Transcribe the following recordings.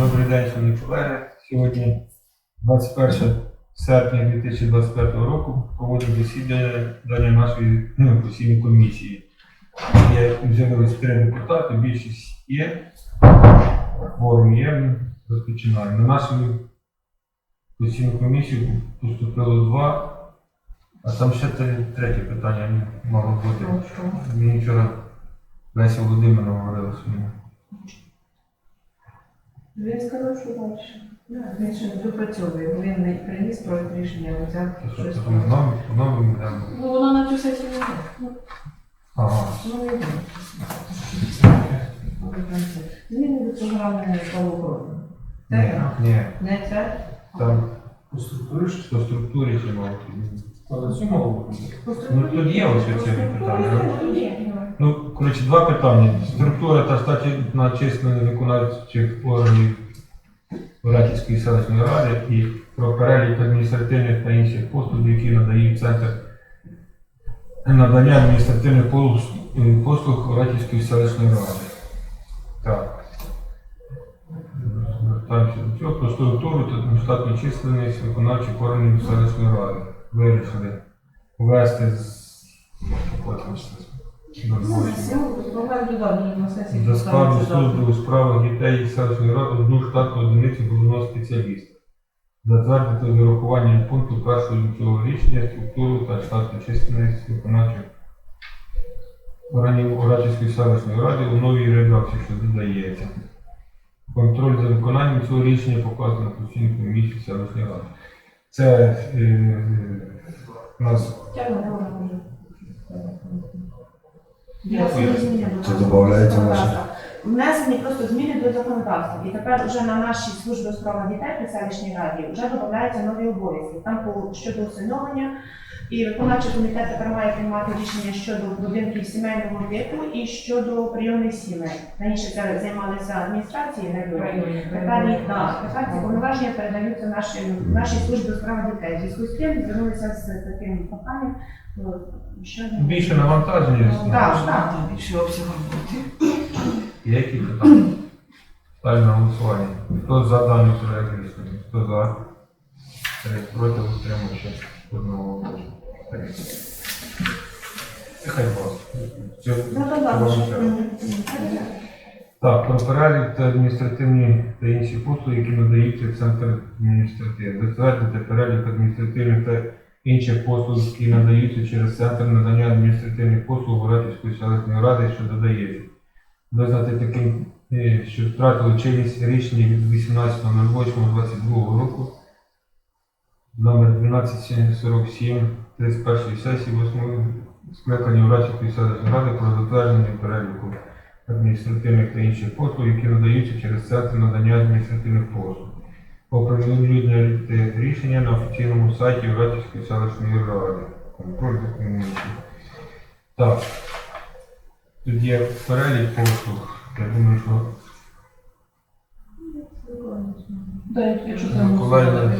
Добрий день, шановні колеги. Сьогодні 21 серпня 2025 року проводимо засідання дання нашої ну, постійної комісії. Є з'явились три депутати, більшість є, кворум є, розпочинаємо. На нашу постійну комісію поступило два, а там ще третє питання мало бути. Мені вчора Леся Володимирівна говорила, що ми Він сказав, що далі. Він ще допрацьовує, бо він не приніс проект рішення, а взяв Що щось. там знову, знову ми? Ну, вона на цю сесію не йде. Ну, Ага. ну, не йде. Зміни до програми. Ні, ні. Не це? Там По структурі ж? по структурі мало. Але цю мало. Ну тут є ось ці питання. Ну, коротше, два питання. Структура та статусна численність виконавчих органів Оратівської селищної ради і про перелік адміністративних та інших послуг, які надають центр надання адміністративних послуг, е, Оратівської селищної ради. Так. Звертаємося до цього. Про структуру та штатну численність виконавчих органів селищної ради. Вирішили ввести з сесії. до складу служби у справах дітей селищної ради одну штатну одиницю головного спеціаліста. Затвердити з урахуванням пункту першого цього рішення структуру та штатну численність виконавчих органів Оратівської селищної ради у новій редакції, що додається. Контроль за виконанням цього рішення показано на постійній комісії селищної ради. Це е, у нас Це додається наше. Внесені просто зміни до законодавства. І тепер вже на нашій службі у справах дітей при селищній раді вже додаються нові обов'язки. Там по щодо усиновлення. І виконавчий комітет тепер має приймати рішення щодо будинків сімейного типу і щодо прийомних сімей. Раніше це займалися адміністрації, не. Тепер ці повноваження передаються нашій, нашій службі у справах дітей. Зв'язку з тим звернулися з таким проханням. ну, більше навантаження. Так, так. Більше обсяг роботи. Є які питання? Ставлю голосування. Хто за даний проект? Хто за? Проти утримуючи одного голосу. Нехай вас. Так, про перелік та адміністративні та інші послуги, які надаються в центр адміністратив. Затвердити перелік адміністративних та інших послуг, які надаються через центр надання адміністративних послуг Воратівської селищної ради, що додається. Визнати таким, е, що втратили чинність рішення від 18.08.22 року номер 1247 31 сесії 8 скликання Воратівської селищної ради про затвердження переліку адміністративних та інших послуг, які надаються через центр надання адміністративних послуг. Оприлюднити рішення на офіційному сайті Братівської селищної ради. Контроль комісією. Так. Тут є перелік послуг. Я думаю, що Так, якщо це Миколаївна,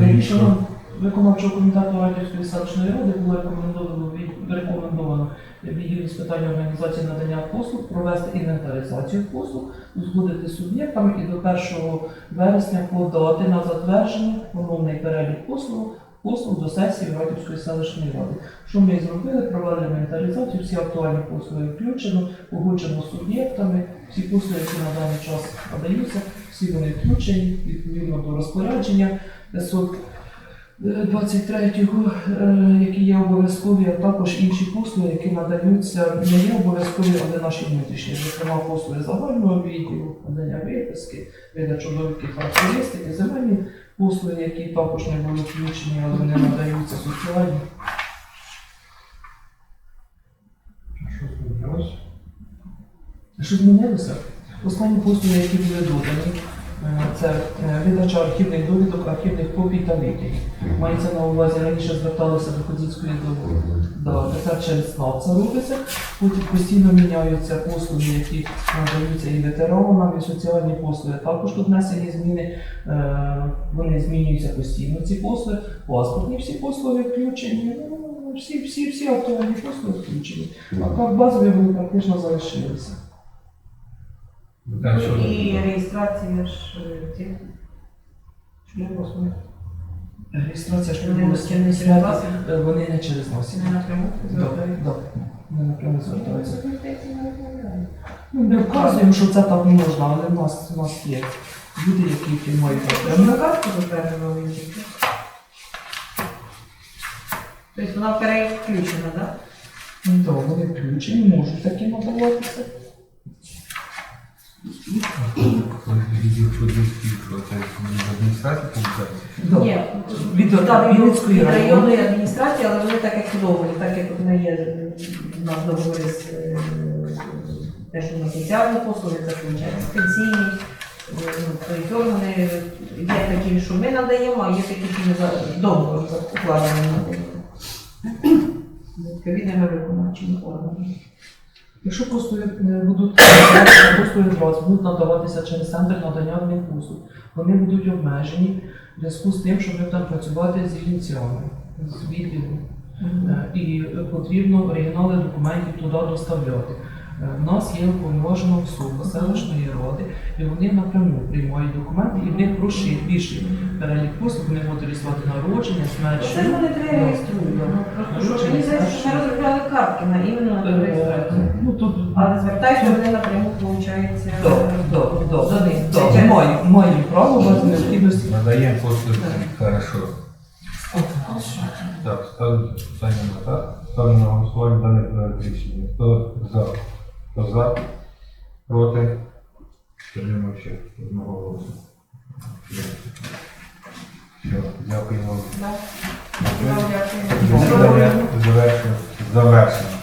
рішення виконавчого комітету Радівської селищної ради було рекомендовано від рекомендовано відділу з питань організації надання послуг провести інвентаризацію послуг, узгодити з суб'єктами і до 1 вересня подати на затвердження умовний перелік послуг послуг до сесії Радівської селищної ради. Що ми зробили? Провели інвентаризацію, всі актуальні послуги включено, погоджено з суб'єктами, всі послуги, які на даний час надаються, всі вони включені відповідно до розпорядження 523-го, е, які є обов'язкові, а також інші послуги, які надаються, не є обов'язкові, але наші внутрішні, зокрема послуги загального відділу, надання виписки, видачу довідки характеристики, земельні послуги, які також не були включені, але не надаються соціальні. Що змінилося? Що змінилося? Останні послуги, які були додані, це е, видача архівних довідок, архівних копій та витягів. Мається на увазі, раніше зверталися до Ходінської до да, це через СНАП це робиться. Потім постійно міняються послуги, які надаються і ветеранам, і соціальні послуги. Також тут внесені зміни, е, вони змінюються постійно. Ці послуги, паспортні всі послуги включені. ну, Всі, всі, всі актуальні послуги включені. А так базові вони практично залишилися. Так, що Ну, І реєстрація ж е, цих шлюбослуг. Реєстрація ж Вони відбулася не через? Е, Вони не через нас. Не напряму звертаються. так. Вони напряму звертаються. Ну, не вказуємо, що це так не можна, але в нас, в нас є люди, які приймають напряму. на карту затверджували тільки? Тобто вона переключена, так? Ну, так, вони включені, можуть такі надаватися. Відділ суддівський, що це в адміністрації получається? Да. Ні, Від Вінницької районної. адміністрації, але вони так як судові, так як ми є е, у нас договори з е, те, що на соціальні послуги, це виходить, пенсійні, е, ну, тобто органи є такі, що ми надаємо, а є такі, що ми за укладеним надаємо. Відповідними виконавчими органами. Якщо послуги е, будуть послуги вас будуть надаватися через центр надання послуг. вони будуть обмежені в зв'язку з тим, що ми там працювати з гінцями, з відділом. Е, І потрібно оригінали документів туди доставляти. Е, В нас є уповноважена особа селищної ради, і вони напряму приймають документи, і в них проще більший перелік послуг, вони можуть реєструвати народження, смерть. Це ж вони три реєструють. Ну, що ми розробляли картки на іменно на ту реєстрацію. Е, Ну, тут Але звертаються вони напряму, виходить, Це через- Маємо, маємо право без необхідності. Надаємо послуги, хорошо. Так, ставлю питання на голосування дане проект рішення. Хто за? Хто за? Проти? Підтримався одного голосу. Все, дякуємо. Засідання завершено. Завершено.